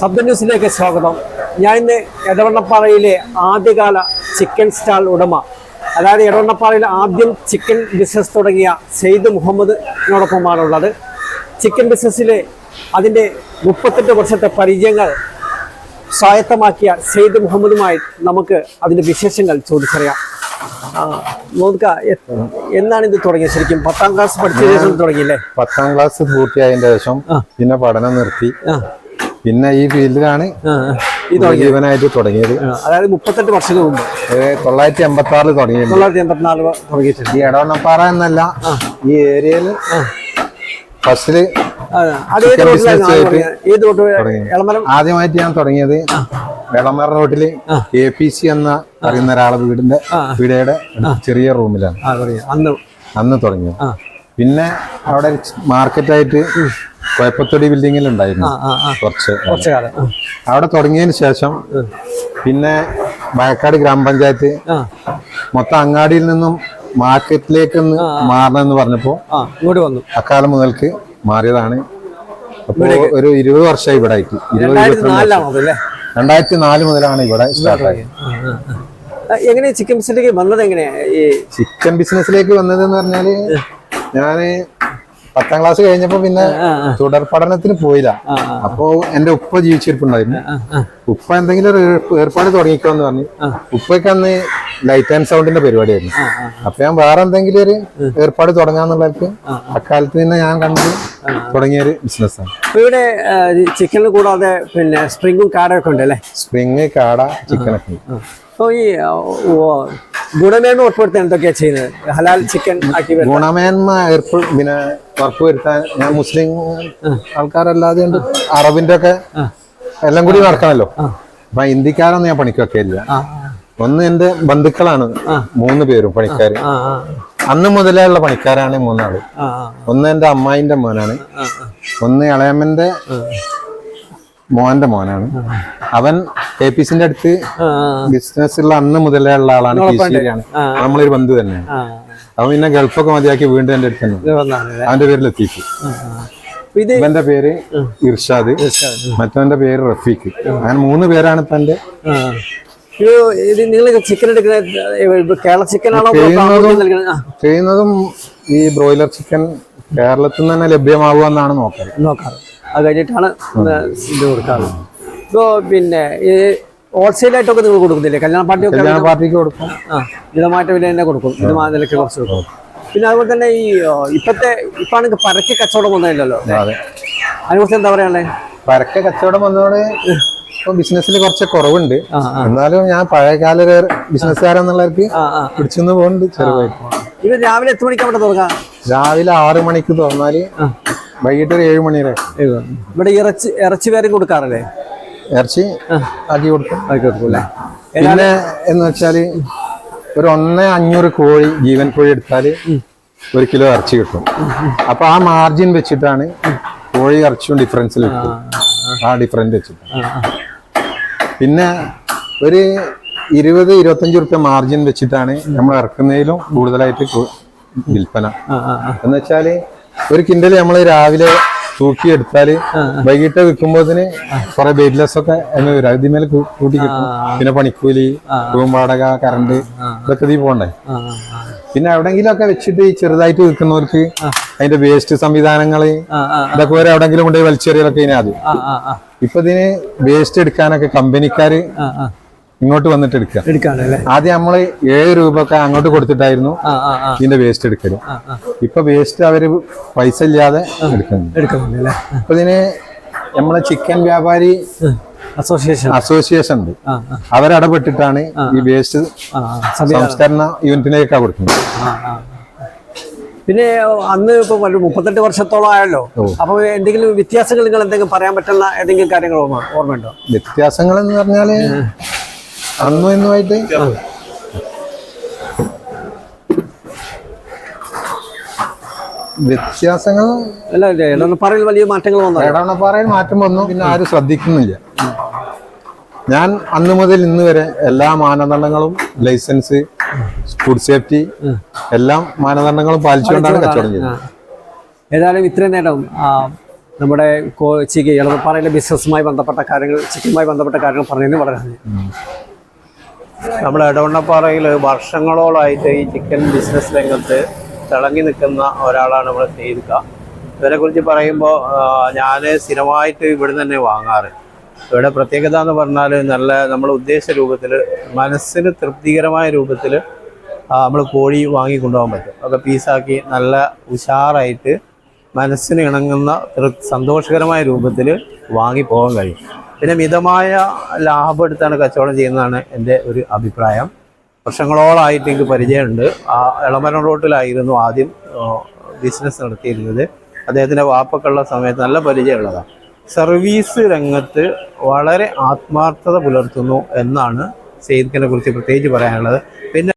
ശബ്ദ ന്യൂസിലേക്ക് സ്വാഗതം. ഞാൻ ഇന്ന് എടവണ്ണപ്പാറയിലെ ആദ്യകാല ചിക്കൻ സ്റ്റാൾ ഉടമ. അതായത് എടവണ്ണപ്പാറയിൽ ആദ്യം ചിക്കൻ ബിസിനസ് തുടങ്ങിയ സെയ്ദ് മുഹമ്മദിനോടൊപ്പമാണുള്ളത്. ചിക്കൻ ബിസിനസ്സിലെ അതിന്റെ മുപ്പത്തെട്ട് വർഷത്തെ പരിചയങ്ങൾ സ്വായത്തമാക്കിയ സെയ്ദ് മുഹമ്മദുമായി നമുക്ക് അതിന്റെ വിശേഷങ്ങൾ ചോദിച്ചറിയാം. എ- എന്നാണ് ഇത് തുടങ്ങിയത് ശരിക്കും? പത്താം ക്ലാസ് പഠിച്ച ശേഷം തുടങ്ങിയില്ലേ? പത്താം ക്ലാസ് പൂർത്തിയായതിന്റെ ശേഷം പിന്നെ പഠനം നിർത്തി. പിന്നെ ഈ ഫീൽഡിലാണ് ജീവനായിട്ട് തുടങ്ങിയത്. അതായത് മുപ്പത്തെട്ട് വർഷത്തിന് മുമ്പ്. തൊള്ളായിരത്തി എൺപത്തി ആറിൽ തുടങ്ങിയത് തൊള്ളായിരത്തി എൺപത്തിനാല് തുടങ്ങിയിട്ടുണ്ട്. ഈ എടവണ്ണപ്പാറ എന്നല്ല ഈ ഏരിയയിൽ ഫസ്റ്റിൽ ആദ്യമായിട്ട് ഞാൻ തുടങ്ങിയത് വെളമറ റോഡിൽ എ പി സി എന്ന പറയുന്ന ഒരാളെ വീടിന്റെ വീടയുടെ ചെറിയ റൂമിലാണ്. അന്ന്. തുടങ്ങിയത്. പിന്നെ അവിടെ മാർക്കറ്റായിട്ട് കുഴപ്പത്തൊടി ബിൽഡിങ്ങിൽ ഉണ്ടായിരുന്നു. കുറച്ച്. കുറച്ചു കാലം. അവിടെ തുടങ്ങിയതിന് ശേഷം പിന്നെ വയക്കാട് ഗ്രാമപഞ്ചായത്ത് മൊത്തം അങ്ങാടിയിൽ നിന്നും മാർക്കറ്റിലേക്ക് മാറണമെന്ന് പറഞ്ഞപ്പോ ഇങ്ങോട്ട് വന്നു. അക്കാലം മുതൽക്ക് മാറിയതാണ്. അപ്പോൾ ഒരു ഇരുപത് വർഷമായി ഇവിടെ ആയിട്ട്. ഇരുപത് രണ്ടായിരത്തി നാല് മുതലാണ് ഇവിടെ സ്റ്റാർട്ട് ആയത്. എങ്ങനെയാ ചിക്കൻ ബിസിനസിലേക്ക് വന്നത് എങ്ങനെയാ? ഈ ചിക്കൻ ബിസിനസ്സിലേക്ക് വന്നതെന്ന് പറഞ്ഞാൽ ഞാൻ പത്താം ക്ലാസ് കഴിഞ്ഞപ്പോ പിന്നെ. തുടർ പഠനത്തിന് പോയില്ല. അപ്പോ എന്റെ ഉപ്പ ജീവിച്ചിരിപ്പുണ്ടായിരുന്നു. ഉപ്പ എന്തെങ്കിലും ഒരു ഏർപ്പാട് തുടങ്ങിക്കോന്ന് പറഞ്ഞു ഉപ്പയ്ക്ക് അന്ന് ലൈറ്റ് ആൻഡ് സൗണ്ടിന്റെ പരിപാടിയായിരുന്നു. അപ്പൊ ഞാൻ വേറെ എന്തെങ്കിലും ഒരു ഏർപ്പാട് തുടങ്ങാന്നുള്ളവർക്ക് അക്കാലത്ത് തന്നെ ഞാൻ കണ്ടത് തുടങ്ങിയ ഒരു ബിസിനസ്സാണ് ആണ്. ഇവിടെ ചിക്കൻ കൂടാതെ പിന്നെ സ്പ്രിങ്ങും കാടൊക്കെ ഉണ്ട് അല്ലേ സ്പ്രിങ് കാട ചിക്കനൊക്കെ ഉണ്ട്. അപ്പോൾ ഈ ഗുണമേന്മ ഉറപ്പുവരുത്താൻ എന്തൊക്കെയാ ചെയ്യുന്നത്? ഹലാൽ ചിക്കൻ ആക്കി വരുന്നത് ഗുണമേന്മ ഏർപ്പ് പിന്നെ ഉറപ്പുവരുത്താൻ ഞാൻ മുസ്ലിം ആൾക്കാരല്ലാതെ ഉണ്ട്. അറബിന്റെ ഒക്കെ എല്ലാം കൂടി നടക്കണല്ലോ. അപ്പൊ ഇന്ത്യക്കാരൊന്നും ഞാൻ പണിക്കൊക്കെ ഇല്ല. ഒന്ന് എന്റെ ബന്ധുക്കളാണ് മൂന്ന് പേരും പണിക്കാര്. അന്ന് മുതലേ ഉള്ള പണിക്കാരാണ് മൂന്നാൾ. ഒന്ന് എന്റെ അമ്മായിന്റെ മോനാണ്. ഒന്ന് ഇളയമ്മന്റെ മോന്റെ മോനാണ്. അവൻ എ പി സിന്റെ അടുത്ത് ബിസിനസ് ഉള്ള അന്ന് മുതലേ ഉള്ള ആളാണ് നമ്മളൊരു ബന്ധു തന്നെ. അവൻ പിന്നെ ഗൾഫൊക്കെ മതിയാക്കി വീണ്ടും എന്റെ അടുത്ത് തന്നെ? അവന്റെ പേരിൽ എത്തിച്ചു ഇവന്റെ പേര് ഇർഷാദ്. മറ്റവന്റെ പേര് റഫീഖ്. അങ്ങനെ മൂന്ന് പേരാണ് ഇപ്പൊ എന്റെ നിങ്ങൾ ചിക്കൻ എടുക്കുന്ന കേരള ചിക്കൻ ആണോ ചെയ്യുന്നതും ഈ ബ്രോയിലർ ചിക്കൻ കേരളത്തിൽ നിന്ന് തന്നെ ലഭ്യമാകുമെന്നാണ് നോക്കാറ്. നോക്കാറ്. അത് കഴിഞ്ഞിട്ടാണ് ഇത് കൊടുക്കാറ്. ഇപ്പോൾ പിന്നെ ഈ ഹോൾസെയിലായിട്ടൊക്കെ നിങ്ങൾ കൊടുക്കുന്നില്ലേ? കല്യാണ പാർട്ടി കല്യാണ പാർട്ടിക്ക് കൊടുക്കും. ആ മിതമാറ്റ വില തന്നെ കൊടുക്കും. മിതമായ നിലയ്ക്ക് കുറച്ച് കൊടുക്കും. പിന്നെ അതുപോലെ തന്നെ ഈ ഇപ്പത്തെ ഇപ്പാണെങ്കിൽ പരക്കെ കച്ചവടം വന്നില്ലല്ലോ അതെ. അതിനെക്കുറിച്ച് എന്താ പറയാനുള്ളത് പരക്കെ കച്ചവടം വന്നതോടെ ഇപ്പൊ ബിസിനസ്സിൽ കുറച്ച് കുറവുണ്ട്. എന്നാലും ഞാൻ പഴയകാല ബിസിനസ്സുകാരെന്നുള്ളവർക്ക് പിടിച്ചെന്ന് പോകുന്നുണ്ട് ചെറുതായിട്ട്. ഇത് രാവിലെ എത്ര മണിക്ക് അവിടെ തുടങ്ങാം രാവിലെ ആറ് മണിക്ക് തുറന്നാൽ. വൈകിട്ട് ഒരു ഏഴ്. മണി വരെ ഇവിടെ ഇറച്ചി ഇറച്ചി വേറെ കൊടുക്കാറല്ലേ? ഇറച്ചി ആക്കി കൊടുക്കും. ആക്കി കൊടുക്കും പിന്നെ എന്ന് വെച്ചാൽ ഒരു ഒന്നേ അഞ്ഞൂറ് കോഴി ജീവൻ കോഴി എടുത്താൽ ഒരു കിലോ ഇറച്ചി കിട്ടും. അപ്പൊ ആ മാർജിൻ വെച്ചിട്ടാണ് കോഴി ഇറച്ചിയും ഡിഫറൻസിൽ കിട്ടും. ആ ഡിഫറൻസ് വെച്ചിട്ട് പിന്നെ ഒരു ഇരുപത് ഇരുപത്തഞ്ച് റുപ്യ മാർജിൻ വെച്ചിട്ടാണ് നമ്മൾ ഇറക്കുന്നതിലും കൂടുതലായിട്ട് വിൽപ്പന. എന്ന് വെച്ചാൽ ഒരു കിൻഡൽ നമ്മൾ രാവിലെ തൂക്കി എടുത്താൽ വൈകിട്ട് വിൽക്കുമ്പോഴത്തിന് കുറെ ബേഡ്ലെസ് ഒക്കെ എന്ന് വരും. അതിന്മേൽ കൂട്ടി കിട്ടും. പിന്നെ പണിക്കൂലി റൂം വാടക കറണ്ട് ഇതൊക്കെ ഇതിൽ പോണ്ടേ പിന്നെ എവിടെങ്കിലും ഒക്കെ വെച്ചിട്ട് ഈ ചെറുതായിട്ട് വിൽക്കുന്നവർക്ക് അതിന്റെ വേസ്റ്റ് സംവിധാനങ്ങൾ ഇതൊക്കെ വരെ എവിടെങ്കിലും കൊണ്ടുപോയി വലിച്ചെറിയലൊക്കെ ഇനി ആ ഇപ്പൊ ഇതിന് വേസ്റ്റ് എടുക്കാനൊക്കെ കമ്പനിക്കാര് ഇങ്ങോട്ട് വന്നിട്ട് എടുക്കുക. എടുക്കാണല്ലേ ആദ്യം നമ്മൾ ഏഴ് രൂപ ഒക്കെ അങ്ങോട്ട് കൊടുത്തിട്ടായിരുന്നു ഇതിന്റെ വേസ്റ്റ് എടുക്കൽ. ഇപ്പൊ വേസ്റ്റ് അവർ പൈസ ഇല്ലാതെ എടുക്കുന്നുണ്ട്. അപ്പൊ ഇതിന് നമ്മളെ ചിക്കൻ വ്യാപാരി അസോസിയേഷൻ അസോസിയേഷൻ ഉണ്ട്. അവരടപെട്ടിട്ടാണ് ഈ വേസ്റ്റ് സംസ്കരണ യൂണിറ്റിലേക്കാണ് കൊടുക്കുന്നത്. പിന്നെ അന്ന് ഇപ്പൊ മുപ്പത്തെട്ട് വർഷത്തോളം ആയല്ലോ. അപ്പൊ എന്തെങ്കിലും വ്യത്യാസങ്ങൾ നിങ്ങൾ എന്തെങ്കിലും പറയാൻ പറ്റുന്ന ഏതെങ്കിലും കാര്യങ്ങൾ ഓർമ്മ ഓർമ്മയുണ്ടോ? വ്യത്യാസങ്ങൾ എന്ന് പറഞ്ഞാൽ അന്നും ഇന്നുമായിട്ട് വ്യത്യാസങ്ങൾ? അല്ല വലിയ മാറ്റങ്ങൾ വന്നോ എടവണ്ണപ്പാറയിൽ മാറ്റം വന്നു പിന്നെ ആരും ശ്രദ്ധിക്കുന്നില്ല. ഞാൻ അന്ന് മുതൽ ഇന്ന് വരെ എല്ലാ മാനദണ്ഡങ്ങളും ലൈസൻസ് ഫുഡ് സേഫ്റ്റി എല്ലാ മാനദണ്ഡങ്ങളും പാലിച്ചുകൊണ്ടാണ് കച്ചവടം ചെയ്തത്. ഏതായാലും ഇത്രയും നേരം നമ്മുടെ കോച്ചിക്ക് എളവപ്പാറയിലെ ബിസിനസ്സുമായി ബന്ധപ്പെട്ട കാര്യങ്ങൾ ചിക്കനുമായി ബന്ധപ്പെട്ട കാര്യങ്ങൾ പറഞ്ഞതിന് വളരെ നന്ദി. നമ്മുടെ ഇടവണ്ണപ്പാറയിൽ വർഷങ്ങളോളായിട്ട് ഈ ചിക്കൻ ബിസിനസ് രംഗത്ത് തിളങ്ങി നിൽക്കുന്ന ഒരാളാണ് നമ്മുടെ സെയ്ദുക്ക ഇവരെ കുറിച്ച് പറയുമ്പോൾ ഞാൻ സ്ഥിരമായിട്ട് ഇവിടെ തന്നെ വാങ്ങാറ്. ഇവിടെ പ്രത്യേകത എന്ന് പറഞ്ഞാൽ നല്ല നമ്മൾ ഉദ്ദേശ രൂപത്തിൽ മനസ്സിന് തൃപ്തികരമായ രൂപത്തിൽ നമ്മൾ കോഴി വാങ്ങി കൊണ്ടുപോകാൻ പറ്റും. ഒക്കെ പീസാക്കി നല്ല ഉഷാറായിട്ട് മനസ്സിന് ഇണങ്ങുന്ന സന്തോഷകരമായ രൂപത്തിൽ വാങ്ങി പോകാൻ കഴിയും. പിന്നെ മിതമായ ലാഭം എടുത്താണ് കച്ചവടം ചെയ്യുന്നതാണ് എന്റെ ഒരു അഭിപ്രായം. വർഷങ്ങളോളമായിട്ട് എനിക്ക് പരിചയമുണ്ട്. ആ എളമരം റോട്ടിലായിരുന്നു ആദ്യം ബിസിനസ് നടത്തിയിരുന്നത്. അദ്ദേഹത്തിന്റെ വാപ്പക്കുള്ള സമയത്ത് നല്ല പരിചയമുള്ളതാണ് സർവീസ് രംഗത്ത് വളരെ ആത്മാർത്ഥത പുലർത്തുന്നു എന്നാണ് സെയ്ദിനെ കുറിച്ച് പ്രത്യേകിച്ച് പറയാനുള്ളത്. പിന്നെ